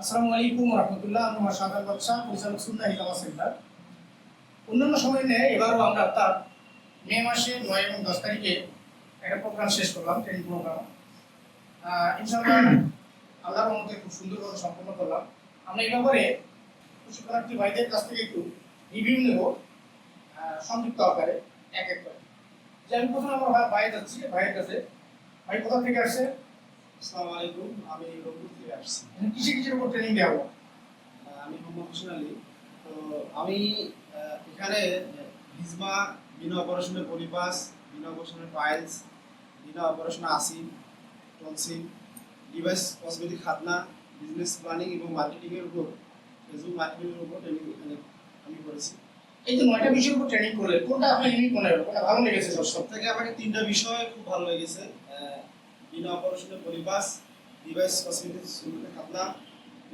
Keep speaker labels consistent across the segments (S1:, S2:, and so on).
S1: আসসালামু আলাইকুম রহমতুল্লাহ, আমি আমার সাদার বাদশাহ পরিচালক সুন্দর হিজামা সেন্টার। অন্যান্য সময় নিয়ে এবারও আমরা তার মে মাসে নয় এবং দশ তারিখে একটা প্রোগ্রাম শেষ করলাম ট্রেনিং প্রোগ্রাম ইনশাআল্লাহ আল্লাহর মধ্যে খুব সুন্দরভাবে সম্পন্ন করলাম। আমরা এই ব্যাপারে প্রশিক্ষণার্থী ভাইদের কাছ থেকে একটু রিভিউ নেব সংক্ষিপ্ত আকারে, এক এক করে। যে আমি প্রথমে আমার ভাই যাচ্ছি ভাইয়ের কাছে ভাই কোথা থেকে আসছে?
S2: আসসালামু আলাইকুম আমি রংপুর থেকে আসছি।
S1: কিসে কিসের উপর ট্রেনিং দেওয়া
S2: আমি মোহাম্মদ হোসেন আলী। তো আমি এখানে হিজমা বিনা অপারেশনের পলিপাস বিনা অপারেশনের পাইলস বিনা অপারেশনের আসিন টনসিল ডিভাইস কসমেটিক খাতনা বিজনেস প্ল্যানিং এবং মার্কেটিংয়ের উপর ফেসবুক মার্কেটিংয়ের উপর ট্রেনিং এখানে আমি করেছি।
S1: এই যে নয়টা বিষয়ের উপর ট্রেনিং করলে কোনটা আপনার ইউনিক মনে হলো কোনটা ভালো লেগেছে? সব
S2: সব থেকে আমাকে তিনটা বিষয় খুব ভালো লেগেছে। আহ, বিনা অপারেশনের পলিপাস ডিভাইস কসমেটিক খাতনা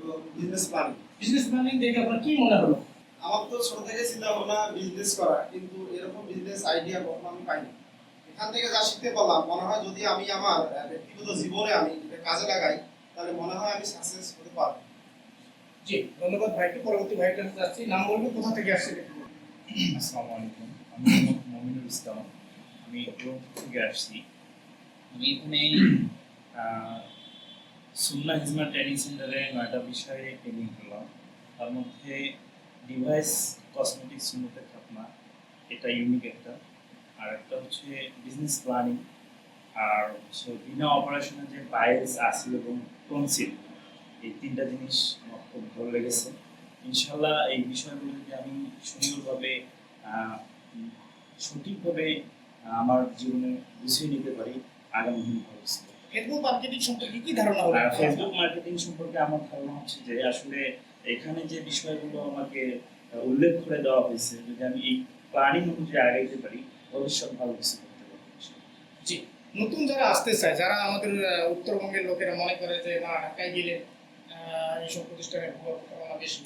S2: এবং বিজনেস প্ল্যানিং
S1: বিজনেস প্ল্যানিং দেখে আপনার কি মনে হলো?
S2: আমার তো ছোট থেকে চিন্তা ভাবনা বিজনেস করা কিন্তু এরকম বিজনেস আইডিয়া কখনো আমি পাইনি। এখান থেকে যা শিখতে পারলাম মনে হয় যদি আমি আমার ব্যক্তিগত জীবনে আমি এটা কাজে লাগাই তাহলে মনে হয় আমি সাকসেস হতে পারব।
S1: জি ধন্যবাদ ভাইকে পরবর্তী ভাইয়ের কাছে যাচ্ছি। নাম বলব কোথা থেকে আসছে।
S3: আসসালামু আলাইকুম আমি মোহাম্মদ মমিনুল ইসলাম। আমি রংপুর থেকে আসছি। আমি এখানে সুন্না হিজমা ট্রেনিং সেন্টারে নয়টা বিষয়ে ট্রেনিং করলাম। তার মধ্যে ডিভাইস কসমেটিক সুন্নতে খাতনা এটা ইউনিক একটা। আর একটা হচ্ছে বিজনেস প্ল্যানিং আর হচ্ছে বিনা অপারেশনের যে পাইলস আসিল এবং টনসিল এই তিনটা জিনিস আমার খুব ভালো লেগেছে। ইনশাল্লাহ এই বিষয়গুলো যদি আমি সুন্দরভাবে সঠিকভাবে আমার জীবনে গুছিয়ে নিতে পারি আগামী দিন
S1: ফেসবুক মার্কেটিং সম্পর্কে কি ধারণা হলো?
S3: ফেসবুক মার্কেটিং সম্পর্কে আমার ধারণা হচ্ছে যে আসলে এখানে যে বিষয়গুলো আমাকে উল্লেখ করে দেওয়া হয়েছে যদি আমি এই প্ল্যানিং অনুযায়ী আগাইতে পারি ভবিষ্যৎ ভালো কিছু করতে
S1: জি নতুন যারা আসতে চায় যারা আমাদের উত্তরবঙ্গের লোকেরা মনে করে যে না ঢাকায় গেলে এইসব প্রতিষ্ঠানের প্রতারণা বেশি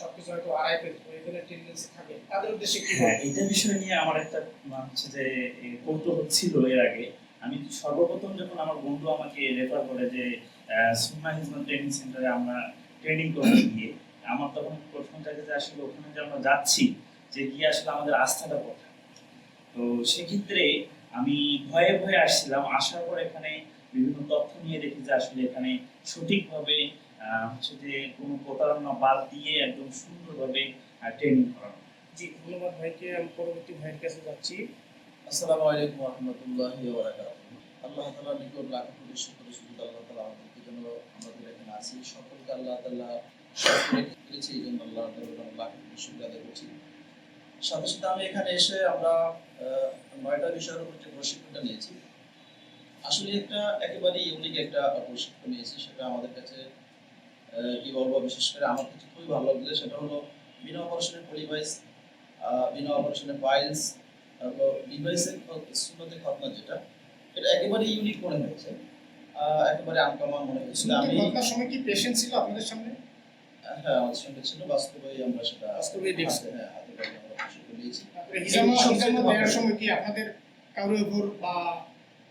S1: সবকিছু হয়তো আড়াই পেতে এই ধরনের টেন্ডেন্সি থাকে। তাদের উদ্দেশ্যে কি
S3: হ্যাঁ? এটা বিষয় নিয়ে আমার একটা হচ্ছে যে কৌতূহল ছিল এর আগে। আমি সর্বপ্রথম যখন আমার বন্ধু আমাকে রেফার করে যে সুন্না ট্রেনিং সেন্টারে আমরা ট্রেনিং করতে গিয়ে, আমার তখন প্রথম জায়গায় যে আসলে ওখানে যে আমরা যাচ্ছি, যে গিয়ে আসলে আমাদের আস্থাটা কোথায়? তো সেক্ষেত্রে আমি ভয়ে ভয়ে আসছিলাম, আসার পর এখানে বিভিন্ন তথ্য নিয়ে দেখি যে আসলে এখানে সঠিকভাবে হচ্ছে যে কোনো প্রতারণা বাদ দিয়ে একদম সুন্দরভাবে ট্রেনিং করানো।
S1: জি, ধন্যবাদ ভাইকে। আমি পরবর্তী ভাইয়ের কাছে যাচ্ছি।
S4: আসসালামু আলাইকুম রহমতুল্লাহি আল্লাহ তাআলার নিকট লাখ কোটি শুকর শুকর আল্লাহ তাআলা আমাদেরকে জন্য আমাদের এখানে আছি সকলকে আল্লাহ সকলে করেছে এই জন্য আল্লাহ তাআলা লাখ কোটি শুকর আদায় করছি। সাথে সাথে আমি এখানে এসে আমরা নয়টা বিষয়ের উপর যে প্রশিক্ষণটা নিয়েছি, আসলে একটা একেবারে ইউনিক একটা প্রশিক্ষণ নিয়েছি। সেটা আমাদের কাছে কি বলব, বিশেষ করে আমার কাছে খুবই ভালো লাগছে সেটা হলো বিনা অপারেশনের পরিভাইস বিনা অপারেশনের তারপর ডিভাইসের সুন্নতে খতনা যেটা এটা একেবারে ইউনিক মনে হয়েছে। একেবারে আনকমন মনে হয়েছিল আমি
S1: ঘটনার সময় কি পেশেন্ট ছিল আপনাদের সামনে?
S4: হ্যাঁ আমাদের সঙ্গে ছিল। বাস্তবেই আমরা সেটা
S1: বাস্তবেই দেখছি।
S4: হ্যাঁ হাতে পায়ে আমরা নিয়েছি
S1: হিজামা হিজামা দেওয়ার সময় কি আপনাদের কারোর উপর বা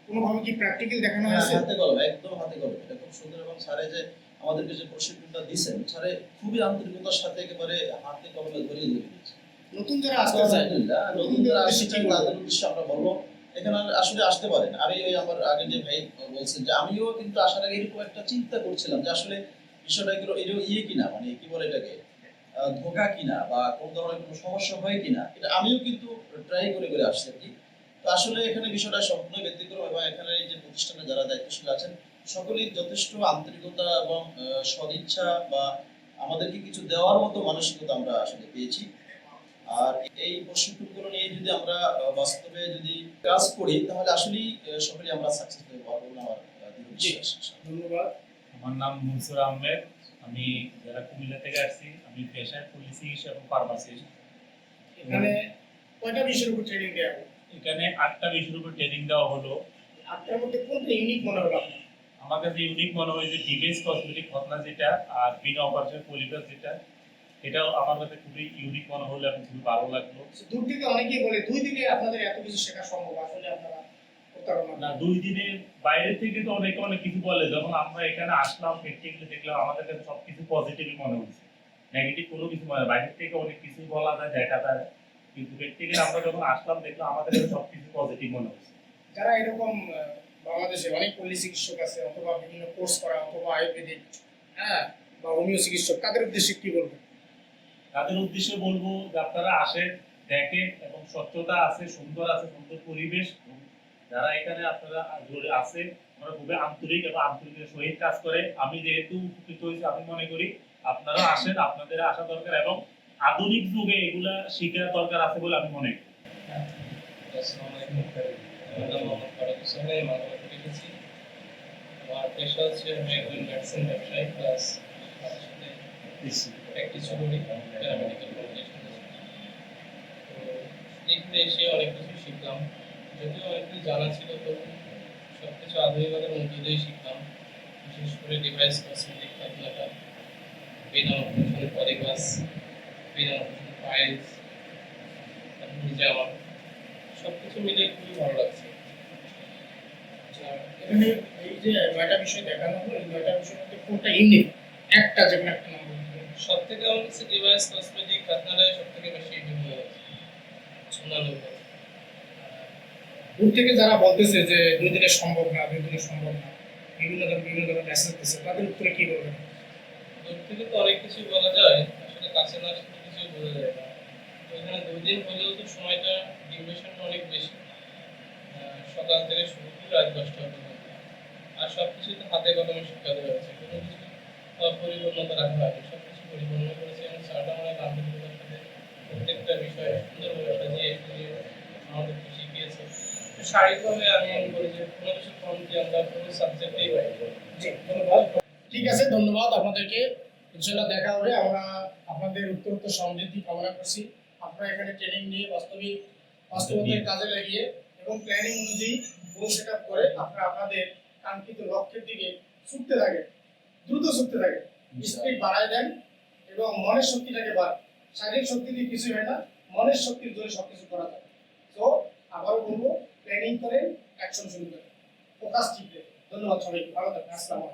S1: কোনোভাবে কি প্র্যাকটিক্যাল দেখানো
S4: হ্যাঁ,
S1: হয়েছে?
S4: হাতে কলমে একদম হাতে কলমে। এটা খুব সুন্দর এবং স্যারে যে আমাদেরকে যে প্রশিক্ষণটা দিয়েছেন স্যারে খুবই আন্তরিকতার সাথে একেবারে হাতে কলমে ধরিয়ে ধরে দিয়েছে।
S1: নতুন যারা আসতে চায়
S4: নতুন যারা আসছে তাদের উদ্দেশ্যে আমরা বলব এখানে আসলে আসতে পারেন। আমি ওই আমার আগে যে ভাই বলছেন যে আমিও কিন্তু আসার আগে এরকম একটা চিন্তা করছিলাম যে আসলে বিষয়টা এগুলো এরকম ইয়ে কিনা? মানে কি বলে এটাকে? ধোকা কিনা? বা কোন ধরনের কোনো সমস্যা হয় কিনা? এটা আমিও কিন্তু ট্রাই করে করে আসছি আর কি। তো আসলে এখানে বিষয়টা সম্পূর্ণ ব্যতিক্রম এবং এখানে যে প্রতিষ্ঠানে যারা দায়িত্বশীল আছেন সকলেই যথেষ্ট আন্তরিকতা এবং সদিচ্ছা বা আমাদেরকে কিছু দেওয়ার মতো মানসিকতা আমরা আসলে পেয়েছি। আর এই প্রশিক্ষণগুলো নিয়ে যদি আমরা বাস্তবে যদি কাজ করি তাহলে আসলেই আমরা সাকসেস হতে পারব আমার
S1: ধন্যবাদ।
S5: আমার নাম মনসুর আহমেদ। আমি যারা কুমিল্লা থেকে আসছি। আমি পেশায় পুলিশ চিকিৎসা এবং ফার্মাসিস্ট
S1: এখানে কয়টা বিষয়ের উপর ট্রেনিং দেওয়া হবে
S5: এখানে আটটা বিষয়ের উপর ট্রেনিং দেওয়া হলো।
S1: আপনার মধ্যে কোনটা ইউনিক মনে হলো
S5: আমার কাছে ইউনিক মনে হয় যে ডিভাইস কসমেটিক ঘটনা যেটা আর বিনা অপারেশন পরিবেশ যেটা। এটাও আমার কাছে খুবই ইউনিক মনে হলো এবং খুবই ভালো লাগল।
S1: দূর থেকে অনেকেই বলে দুই দিনে আপনাদের এত কিছু শেখা সম্ভব আসলে আপনারা
S5: না দুই দিনের বাইরে থেকে তো অনেকে অনেক কিছু বলে যখন আমরা এখানে আসলাম প্র্যাকটিক্যালি দেখলাম আমাদের কাছে সবকিছু পজিটিভই মনে হচ্ছে। নেগেটিভ কোনো কিছু মনে বাইরে থেকে অনেক কিছু বলা যায় দেখা যায়। কিন্তু প্র্যাকটিক্যালি আমরা যখন আসলাম দেখলাম আমাদের কাছে সবকিছু পজিটিভ মনে হচ্ছে।
S1: যারা এরকম বাংলাদেশে অনেক পল্লী চিকিৎসক আছে অথবা বিভিন্ন কোর্স করা অথবা আয়ুর্বেদিক হ্যাঁ বা হোমিও চিকিৎসক তাদের উদ্দেশ্যে কি বলবেন?
S5: তাদের উদ্দেশ্যে বলব যে আপনারা আসেন দেখেন এবং স্বচ্ছতা আছে সুন্দর আছে সুন্দর পরিবেশ। এবং যারা এখানে আপনারা আছে আমরা খুবই আন্তরিক এবং আন্তরিকের সহিত কাজ করে। আমি যেহেতু উপকৃত হয়েছি আমি মনে করি আপনারা আসেন আপনাদের আসা দরকার এবং আধুনিক যুগে এগুলা শেখার দরকার আছে বলে আমি মনে করি।
S6: আমার পেশা হচ্ছে আমি একজন মেডিসিন ব্যবসায়ী প্লাস প্র্যাকটিস করি প্যারামেডিক্যাল কলেজে এখানে এসে অনেক কিছু শিখলাম। যদিও অনেক কিছু জানা ছিল তো সব কিছু আধুনিকতার মধ্যে দিয়েই শিখলাম। বিশেষ করে ডিভাইস কসমেটিক খাতনাটা বিনা অপারেশন পলিবাস বিনা অপারেশন ফাইলস জামা সব কিছু মিলে খুবই ভালো লাগছে।
S1: আচ্ছা, এই যে নয়টা বিষয় দেখানো হলো নয়টা বিষয়ের মধ্যে কোনটা ইউনিক একটা যে কোনো একটা নাম বলবেন
S6: সব থেকে আমার কাছে ডিভাইস কসমেটিক আপনারাই সব থেকে বেশি ভালো লাগছে শোনা লোক
S1: দূর থেকে যারা বলতেছে যে দুই দিনে সম্ভব না দুই দিনে সম্ভব না বিভিন্ন ধরনের বিভিন্ন ধরনের মেসেজ দিচ্ছে তাদের উত্তরে কি বলবেন?
S6: দূর থেকে তো অনেক কিছু বলা যায় আসলে কাছে না আসলে কিছু বোঝা যায় না। এখানে দুই দিন হলেও তো সময়টা ডিউরেশনটা অনেক বেশি। সকাল থেকে শুরু করে রাত দশটা পর্যন্ত। আর সব কিছু তো হাতে কলমে শেখাতে হয়েছে কোনো কিছু পরিপূর্ণতা রাখা হয়নি। সব কিছু পরিপূর্ণ করেছে এবং স্যারটা অনেক প্রত্যেকটা বিষয় সুন্দরভাবে সাজিয়ে সাজিয়ে আমাদেরকে শিখিয়েছে শারীরিকভাবে আমি যে কোনো কিছু কমতি আমরা কোনো সাবজেক্টেই পাই
S1: ধন্যবাদ ঠিক আছে ধন্যবাদ আপনাদেরকে। ইনশাল্লাহ দেখা হবে আমরা আপনাদের উত্তর উত্তর সমৃদ্ধি কামনা করছি। আপনারা এখানে ট্রেনিং নিয়ে বাস্তবিক বাস্তবতার কাজে লাগিয়ে এবং প্ল্যানিং অনুযায়ী গোল সেট আপ করে আপনারা আপনাদের কাঙ্ক্ষিত লক্ষ্যের দিকে ছুটতে থাকেন। দ্রুত ছুটতে থাকেন। স্পিড বাড়ায় দেন। এবং মনের শক্তিটাকে বাড়ে শারীরিক শক্তি দিয়ে কিছুই হয় না, মনের শক্তির জোরে সবকিছু করা যায়। তো আবারও বলব প্ল্যানিং করেন অ্যাকশন শুরু করেন ফোকাস ঠিক ধন্যবাদ সবাইকে, ভালো থাকবেন, আসসালামু